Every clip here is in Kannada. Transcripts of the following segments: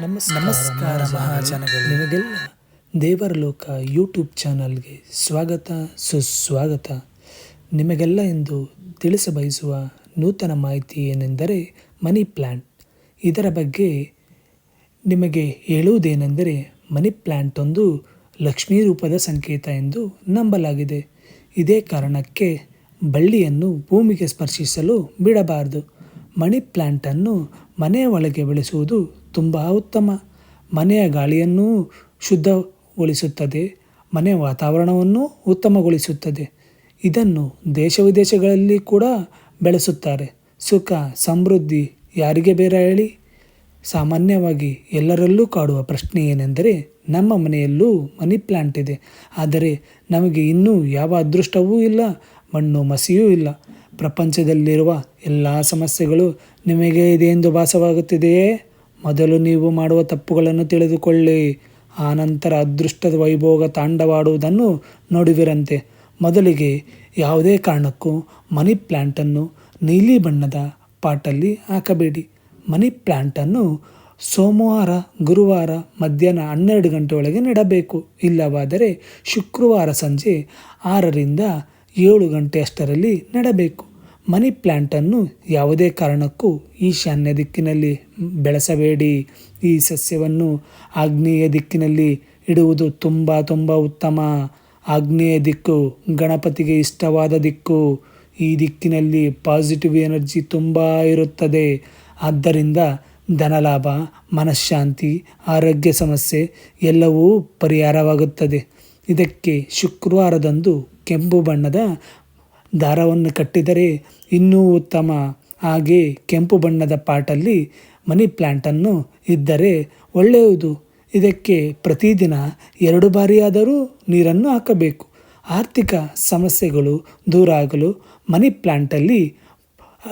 ನಮಸ್ಕಾರ ಮಹಾಜನಗಳು. ನಿಮಗೆಲ್ಲ ದೇವರ ಲೋಕ ಯೂಟ್ಯೂಬ್ ಚಾನಲ್ಗೆ ಸ್ವಾಗತ ಸುಸ್ವಾಗತ. ನಿಮಗೆಲ್ಲ ಎಂದು ತಿಳಿಸಬಯಸುವ ನೂತನ ಮಾಹಿತಿ ಏನೆಂದರೆ ಮನಿ ಪ್ಲ್ಯಾಂಟ್ ಇದರ ಬಗ್ಗೆ ನಿಮಗೆ ಹೇಳುವುದೇನೆಂದರೆ ಮನಿ ಪ್ಲ್ಯಾಂಟ್ ಒಂದು ಲಕ್ಷ್ಮೀ ರೂಪದ ಸಂಕೇತ ಎಂದು ನಂಬಲಾಗಿದೆ. ಇದೇ ಕಾರಣಕ್ಕೆ ಬಳ್ಳಿಯನ್ನು ಭೂಮಿಗೆ ಸ್ಪರ್ಶಿಸಲು ಬಿಡಬಾರದು. ಮನಿ ಪ್ಲ್ಯಾಂಟನ್ನು ಮನೆಯ ಒಳಗೆ ಬೆಳೆಸುವುದು ತುಂಬ ಉತ್ತಮ. ಮನೆಯ ಗಾಳಿಯನ್ನು ಶುದ್ಧಗೊಳಿಸುತ್ತದೆ. ಮನೆಯ ವಾತಾವರಣವನ್ನು ಉತ್ತಮಗೊಳಿಸುತ್ತದೆ. ಇದನ್ನು ದೇಶ ವಿದೇಶಗಳಲ್ಲಿ ಕೂಡ ಬೆಳೆಸುತ್ತಾರೆ. ಸುಖ, ಸಮೃದ್ಧಿ ಯಾರಿಗೆ ಬೇರೆ ಹೇಳಿ? ಸಾಮಾನ್ಯವಾಗಿ ಎಲ್ಲರಲ್ಲೂ ಕಾಡುವ ಪ್ರಶ್ನೆ ಏನೆಂದರೆ, ನಮ್ಮ ಮನೆಯಲ್ಲೂ ಮನಿ ಪ್ಲ್ಯಾಂಟ್ ಇದೆ. ಆದರೆ ನಮಗೆ ಇನ್ನೂ ಯಾವ ಅದೃಷ್ಟವೂ ಇಲ್ಲ, ಮಣ್ಣು ಮಸಿಯೂ ಇಲ್ಲ. ಪ್ರಪಂಚದಲ್ಲಿರುವ ಎಲ್ಲ ಸಮಸ್ಯೆಗಳು ನಿಮಗೆ ಇದೆ ಎಂದು ಭಾಸವಾಗುತ್ತಿದೆಯೇ? ಮೊದಲು ನೀವು ಮಾಡುವ ತಪ್ಪುಗಳನ್ನು ತಿಳಿದುಕೊಳ್ಳಿ. ಆನಂತರ ಅದೃಷ್ಟದ ವೈಭೋಗ ತಾಂಡವಾಡುವುದನ್ನು ನೋಡುವಿರಂತೆ. ಮೊದಲಿಗೆ ಯಾವುದೇ ಕಾರಣಕ್ಕೂ ಮನಿ ಪ್ಲ್ಯಾಂಟನ್ನು ನೀಲಿ ಬಣ್ಣದ ಪಾಟಲ್ಲಿ ಹಾಕಬೇಡಿ. ಮನಿ ಪ್ಲ್ಯಾಂಟನ್ನು ಸೋಮವಾರ, ಗುರುವಾರ, ಮಧ್ಯಾಹ್ನ ಹನ್ನೆರಡು ಗಂಟೆ ಒಳಗೆ ನೆಡಬೇಕು. ಇಲ್ಲವಾದರೆ ಶುಕ್ರವಾರ ಸಂಜೆ ಆರರಿಂದ ಏಳು ಗಂಟೆ ಅಷ್ಟರಲ್ಲಿ ನೆಡಬೇಕು. ಮನಿ ಪ್ಲ್ಯಾಂಟನ್ನು ಯಾವುದೇ ಕಾರಣಕ್ಕೂ ಈಶಾನ್ಯ ದಿಕ್ಕಿನಲ್ಲಿ ಬೆಳೆಸಬೇಡಿ. ಈ ಸಸ್ಯವನ್ನು ಆಗ್ನೇಯ ದಿಕ್ಕಿನಲ್ಲಿ ಇಡುವುದು ತುಂಬ ತುಂಬ ಉತ್ತಮ. ಆಗ್ನೇಯ ದಿಕ್ಕು ಗಣಪತಿಗೆ ಇಷ್ಟವಾದ ದಿಕ್ಕು. ಈ ದಿಕ್ಕಿನಲ್ಲಿ ಪಾಸಿಟಿವ್ ಎನರ್ಜಿ ತುಂಬ ಇರುತ್ತದೆ. ಆದ್ದರಿಂದ ಧನಲಾಭ ಮನಃಶಾಂತಿ, ಆರೋಗ್ಯ ಸಮಸ್ಯೆ ಎಲ್ಲವೂ ಪರಿಹಾರವಾಗುತ್ತದೆ. ಇದಕ್ಕೆ ಶುಕ್ರವಾರದಂದು ಕೆಂಪು ಬಣ್ಣದ ದಾರವನ್ನು ಕಟ್ಟಿದರೆ ಇನ್ನೂ ಉತ್ತಮ. ಹಾಗೆ ಕೆಂಪು ಬಣ್ಣದ ಪಾಟಲ್ಲಿ ಮನಿ ಪ್ಲ್ಯಾಂಟನ್ನು ಇದ್ದರೆ ಒಳ್ಳೆಯದು. ಇದಕ್ಕೆ ಪ್ರತಿದಿನ ಎರಡು ಬಾರಿಯಾದರೂ ನೀರನ್ನು ಹಾಕಬೇಕು. ಆರ್ಥಿಕ ಸಮಸ್ಯೆಗಳು ದೂರ ಆಗಲು ಮನಿ ಪ್ಲ್ಯಾಂಟಲ್ಲಿ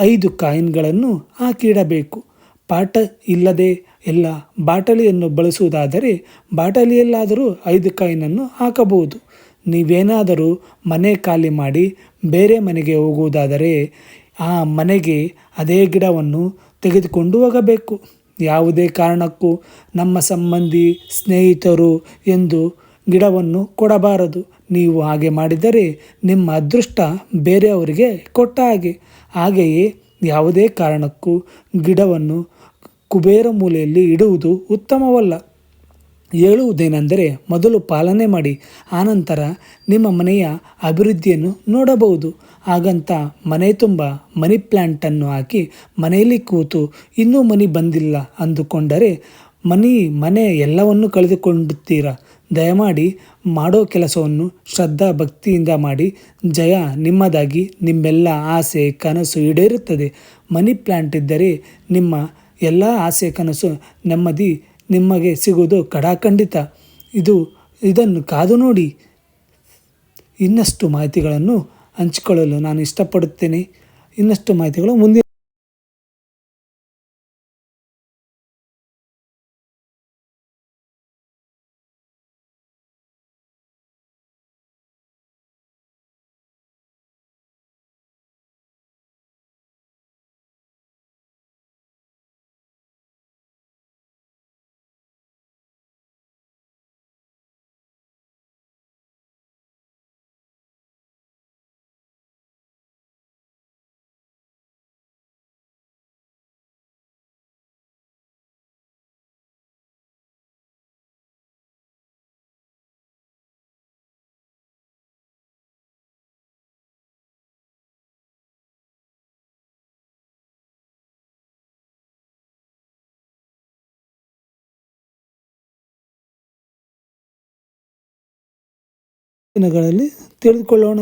ಐದು ಕಾಯಿನ್ಗಳನ್ನು ಹಾಕಿಡಬೇಕು ಪಾಟ ಇಲ್ಲದೆ ಎಲ್ಲ ಬಾಟಲಿಯನ್ನು ಬಳಸುವುದಾದರೆ ಬಾಟಲಿಯಲ್ಲಾದರೂ ಐದು ಕಾಯಿನನ್ನು ಹಾಕಬಹುದು. ನೀವೇನಾದರೂ ಮನೆ ಖಾಲಿ ಮಾಡಿ ಬೇರೆ ಮನೆಗೆ ಹೋಗುವುದಾದರೆ ಆ ಮನೆಗೆ ಅದೇ ಗಿಡವನ್ನು ತೆಗೆದುಕೊಂಡು ಹೋಗಬೇಕು. ಯಾವುದೇ ಕಾರಣಕ್ಕೂ ನಮ್ಮ ಸಂಬಂಧಿ ಸ್ನೇಹಿತರು ಎಂದು ಗಿಡವನ್ನು ಕೊಡಬಾರದು. ನೀವು ಹಾಗೆ ಮಾಡಿದರೆ ನಿಮ್ಮ ಅದೃಷ್ಟ ಬೇರೆಯವರಿಗೆ ಕೊಟ್ಟ ಹಾಗೆ. ಹಾಗೆಯೇ ಯಾವುದೇ ಕಾರಣಕ್ಕೂ ಗಿಡವನ್ನು ಕುಬೇರ ಮೂಲೆಯಲ್ಲಿ ಇಡುವುದು ಉತ್ತಮವಲ್ಲ. ಹೇಳುವುದೇನೆಂದರೆ ಮೊದಲು ಪಾಲನೆ ಮಾಡಿ, ಆನಂತರ ನಿಮ್ಮ ಮನೆಯ ಅಭಿವೃದ್ಧಿಯನ್ನು ನೋಡಬಹುದು. ಹಾಗಂತ ಮನೆ ತುಂಬ ಮನಿ ಪ್ಲ್ಯಾಂಟನ್ನು ಹಾಕಿ ಮನೆಯಲ್ಲಿ ಕೂತು ಇನ್ನೂ ಮನಿ ಬಂದಿಲ್ಲ ಅಂದುಕೊಂಡರೆ ಮನಿ, ಮನೆ ಎಲ್ಲವನ್ನು ಕಳೆದುಕೊಂಡುತ್ತೀರಾ? ದಯಮಾಡಿ ಮಾಡೋ ಕೆಲಸವನ್ನು ಶ್ರದ್ಧಾ ಭಕ್ತಿಯಿಂದ ಮಾಡಿ. ಜಯ ನಿಮ್ಮದಾಗಿ, ನಿಮ್ಮೆಲ್ಲ ಆಸೆ, ಕನಸು ಈಡೇರುತ್ತದೆ. ಮನಿ ಪ್ಲ್ಯಾಂಟ್ ಇದ್ದರೆ ನಿಮ್ಮ ಎಲ್ಲ ಆಸೆ, ಕನಸು ನೆಮ್ಮದಿ ನಿಮಗೆ ಸಿಗುವುದು ಕಡಾಖಂಡಿತ. ಇದು, ಇದನ್ನು ಕಾದು ನೋಡಿ. ಇನ್ನಷ್ಟು ಮಾಹಿತಿಗಳನ್ನು ಹಂಚಿಕೊಳ್ಳಲು ನಾನು ಇಷ್ಟಪಡುತ್ತೇನೆ. ಇನ್ನಷ್ಟು ಮಾಹಿತಿಗಳು ಮುಂದಿನ ದಿನಗಳಲ್ಲಿ ತಿಳಿದುಕೊಳ್ಳೋಣ.